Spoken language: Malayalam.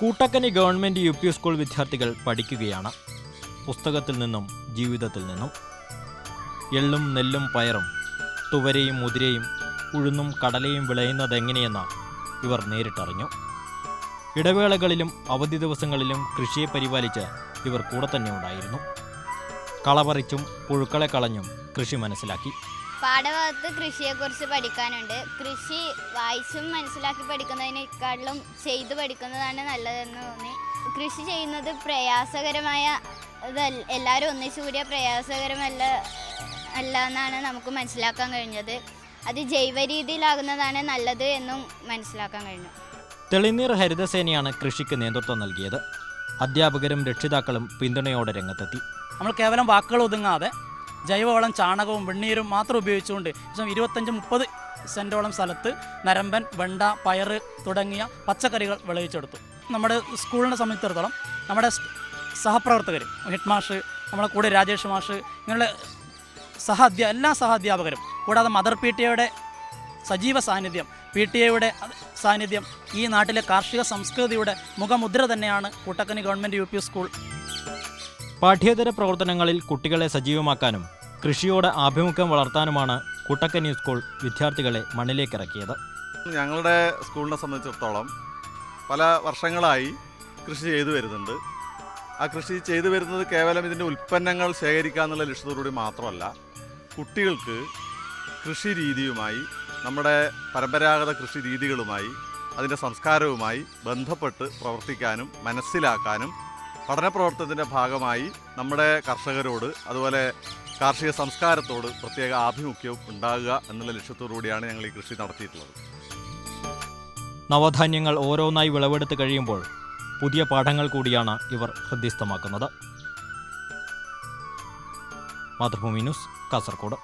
Koottakkani government U P school വിദ്യാർത്ഥികൾ പഠിക്കുകയാണ്. പുസ്തകത്തിൽ നിന്നും ജീവിതത്തിൽ നിന്നും. എള്ളും നെല്ലും പയറും തുവരയും മുതിരയും ഉഴുന്നും കടലയും വിളയുന്നത് വിളയുന്നതെങ്ങനെയെന്ന് ഇവർ നേരിട്ടറിഞ്ഞു. ഇടവേളകളിലും അവധി ദിവസങ്ങളിലും കൃഷിയെ പരിപാലിച്ച് ഇവർ കൂടെ തന്നെ ഉണ്ടായിരുന്നു. കളപറിച്ചും പുഴുക്കളെ കളഞ്ഞും കൃഷി മനസ്സിലാക്കി. പാഠഭാഗത്ത് കൃഷിയെക്കുറിച്ച് പഠിക്കാനുണ്ട്. കൃഷി വായിച്ചും മനസ്സിലാക്കി പഠിക്കുന്നതിനേക്കാളും ചെയ്ത് പഠിക്കുന്നതാണ് നല്ലതെന്ന് തോന്നി. കൃഷി ചെയ്യുന്നത് പ്രയാസകരമായ ഇതല്ല എല്ലാവരും ഒന്നിച്ചു കൂടിയ പ്രയാസകരമല്ല അല്ല എന്നാണ് നമുക്ക് മനസ്സിലാക്കാൻ കഴിഞ്ഞത്. അത് ജൈവ രീതിയിലാകുന്നതാണ് നല്ലത് എന്നും മനസ്സിലാക്കാൻ കഴിഞ്ഞു. തെളിനീർ ഹരിതസേനയാണ് കൃഷിക്ക് നേതൃത്വം നൽകിയത്. അധ്യാപകരും രക്ഷിതാക്കളും പിന്തുണയോടെ രംഗത്തെത്തി. നമ്മൾ കേവലം വാക്കുകൾ ഒതുങ്ങാതെ ജൈവവളം ചാണകവും വെണ്ണീരും മാത്രം ഉപയോഗിച്ചുകൊണ്ട് ഏകദേശം ഇരുപത്തഞ്ച് മുപ്പത് സെന്റോളം സ്ഥലത്ത് നരമ്പൻ വെണ്ട പയറ് തുടങ്ങിയ പച്ചക്കറികൾ വിളയിച്ചെടുത്തു. നമ്മുടെ സ്കൂളിനെ സംബന്ധിച്ചിടത്തോളം നമ്മുടെ സഹപ്രവർത്തകർ ഹെഡ് മാഷ് നമ്മുടെ കൂടെ രാജേഷ് മാഷ് ഇങ്ങനെയുള്ള സഹ അധ്യാ എല്ലാ സഹ അധ്യാപകരും കൂടാതെ മദർ പി ടി എയുടെ സജീവ സാന്നിധ്യം പി ടി എയുടെ സാന്നിധ്യം ഈ നാട്ടിലെ കാർഷിക സംസ്കൃതിയുടെ മുഖമുദ്ര തന്നെയാണ് കൂട്ടക്കനി ഗവൺമെന്റ് യു സ്കൂൾ പാഠ്യേതര പ്രവർത്തനങ്ങളിൽ കുട്ടികളെ സജീവമാക്കാനും കൃഷിയോട് ആഭിമുഖ്യം വളർത്താനുമാണ് കുട്ടക്ക ന്യൂസ് സ്കൂൾ വിദ്യാർത്ഥികളെ മണ്ണിലേക്ക് ഇറക്കിയത് ഞങ്ങളുടെ സ്കൂളിനെ സംബന്ധിച്ചിടത്തോളം പല വർഷങ്ങളായി കൃഷി ചെയ്തു വരുന്നുണ്ട്. ആ കൃഷി ചെയ്തു വരുന്നത് കേവലം ഇതിന്റെ ഉൽപ്പന്നങ്ങൾ ശേഖരിക്കുക എന്നുള്ള ലക്ഷ്യത്തോടുകൂടി മാത്രമല്ല കുട്ടികൾക്ക് കൃഷി രീതിയുമായി നമ്മുടെ പരമ്പരാഗത കൃഷി രീതികളുമായി അതിന്റെ സംസ്കാരവുമായി ബന്ധപ്പെട്ട് പ്രവർത്തിക്കാനും മനസ്സിലാക്കാനും പഠന പ്രവർത്തനത്തിന്റെ ഭാഗമായി നമ്മുടെ കർഷകരോട് അതുപോലെ കാർഷിക സംസ്കാരത്തോട് പ്രത്യേക ആഭിമുഖ്യവും ഉണ്ടാകുക എന്നുള്ള ലക്ഷ്യത്തോടു കൂടിയാണ് ഞങ്ങൾ ഈ കൃഷി നടത്തിയിട്ടുള്ളത്. നവധാന്യങ്ങൾ ഓരോന്നായി വിളവെടുത്ത് കഴിയുമ്പോൾ പുതിയ പാഠങ്ങൾ കൂടിയാണ് ഇവർ ഹൃദ്യസ്ഥമാക്കുന്നത്. മാതൃഭൂമി ന്യൂസ് കാസർഗോഡ്